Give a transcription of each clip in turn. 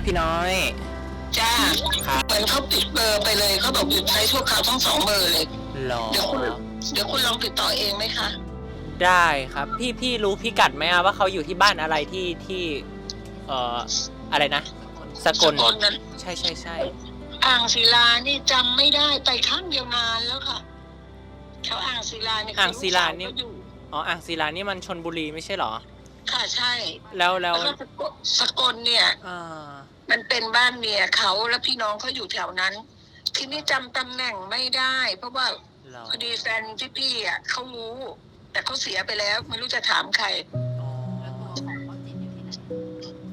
ครับพี่น้อย จ้าครับเหมือนเขาปิดเบอร์ไปเลยเขาบอกหยุดใช้ชั่วคราวทั้งสองเบอร์เลย หรอ เดี๋ยวคุณเดี๋ยวคุณลองติดต่อเองไหมคะ ได้ครับ พี่พี่รู้พิกัดไหมอะว่าเขาอยู่ที่บ้านอะไรที่ที่ เอ่อ อะไรนะ สกลนั้น ใช่ใช่ใช่อ่างศิลานี่จำไม่ได้ไปครั้งเดียวนานแล้วค่ะแถวอ่างศิลานี่อ่างศิลานี่ลูกสวเขอยู่อ๋อ อ่างศิลานี่มันชนบุรีไม่ใช่เหรอ ค่ะใช่แล้วแล้วแล้วก็สกลสกลเนี่ยอ่ามันเป็นบ้านเมียเขาแล้วพี่น้องเขาอยู่แถวนั้น ทีนี้จำตำแหน่งไม่ได้ เพราะว่าเหรอพอดีแฟนที่พี่อะเขารู้ แต่เขาเสียไปแล้ว ไม่รู้จะถามใครอ๋อ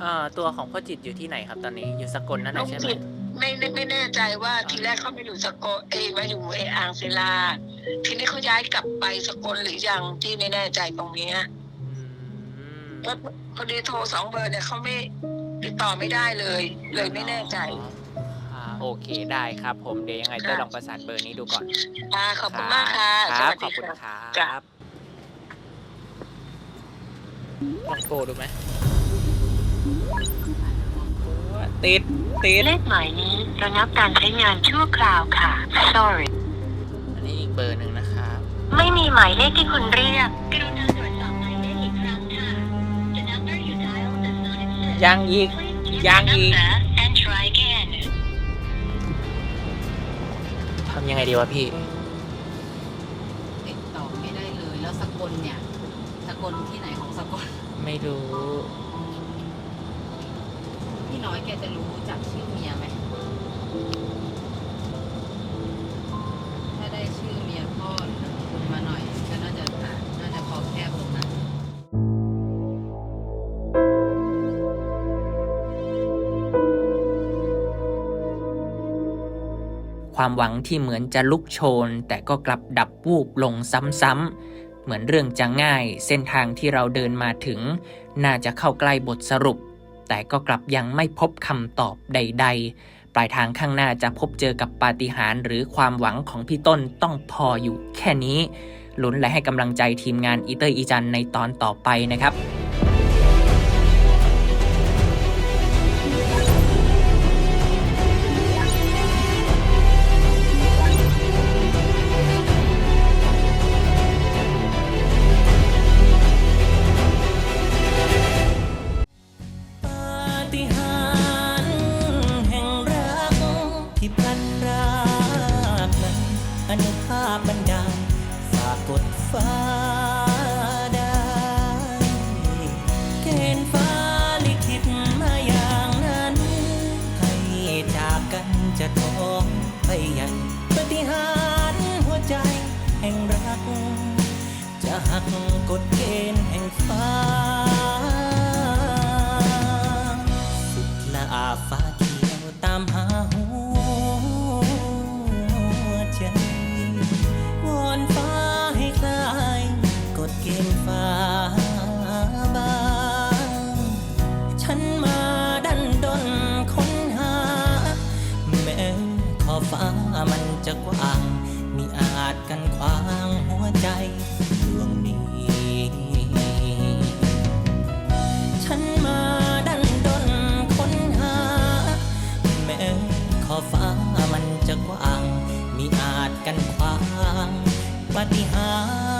อ่าตัวของพ่อจิตอยู่ที่ไหนครับตอนนี้อยู่สกลนั่นแหน้อละงใช่ไหมจิตไม่ไม่ไม่แน่ใจว่าทีแรกเขาไม่อยู่สกลเอยมาอยู่ไออ่างศิลา ทีนี้เขาย้ายกลับไปสกลหรือยังที่ไม่แน่ใจตรงเนี้ ยอืมเพราะพอดีโทรสองเบอร์เนี่ยเขาไม่ติดต่อไม่ได้เลย เลยไม่แน่ใจ อ่าโอเคได้ครับผมเดี๋ยวยังไงค่ะ เต้ยลองประสานเบอร์นี้ดูก่อนค่ะขอบคุณมากค่ะคสรับวัสขดีอบคุณค่ะครัจ้ะบลองโทรดูไหมติดติดเลขหมายนี้ระงับการใช้งานชั่วคราวค่ะ sorry อันนี้อีกเบอร์หนึ่งนะครับ ไม่มีหมายเลขที่คุณเรียกกรุ ยังอีก Please check ยัง the อีก number and try again ทำยังไงดีวะพี่ ติดต่อไม่ได้เลย แล้วสกลเนี่ย สกลที่ไหนของสกล ไม่รู้ พี่น้อยแกจะรู้จักชื่อเมียไหม ความหวังที่เหมือนจะลุกโชน แต่ก็กลับดับวูบลงซ้ำๆ เหมือนเรื่องจะง่าย เส้นทางที่เราเดินมาถึง น่าจะเข้าใกล้บทสรุป แต่ก็กลับยังไม่พบคำตอบใด ๆ ปลายทางข้างหน้าจะพบเจอกับปาฏิหาริย์หรือความหวังของพี่ต้นต้องพออยู่แค่นี้ลุ้นและให้กำลังใจทีมงานอีเตอร์อีจันในตอนต่อไปนะครับ กันขวางหัวใจดวงนี้ ฉันมาดันดนค้นหา แม้ขอฟ้ามันจะกว้าง มีอาจกันขวางปฏิหาร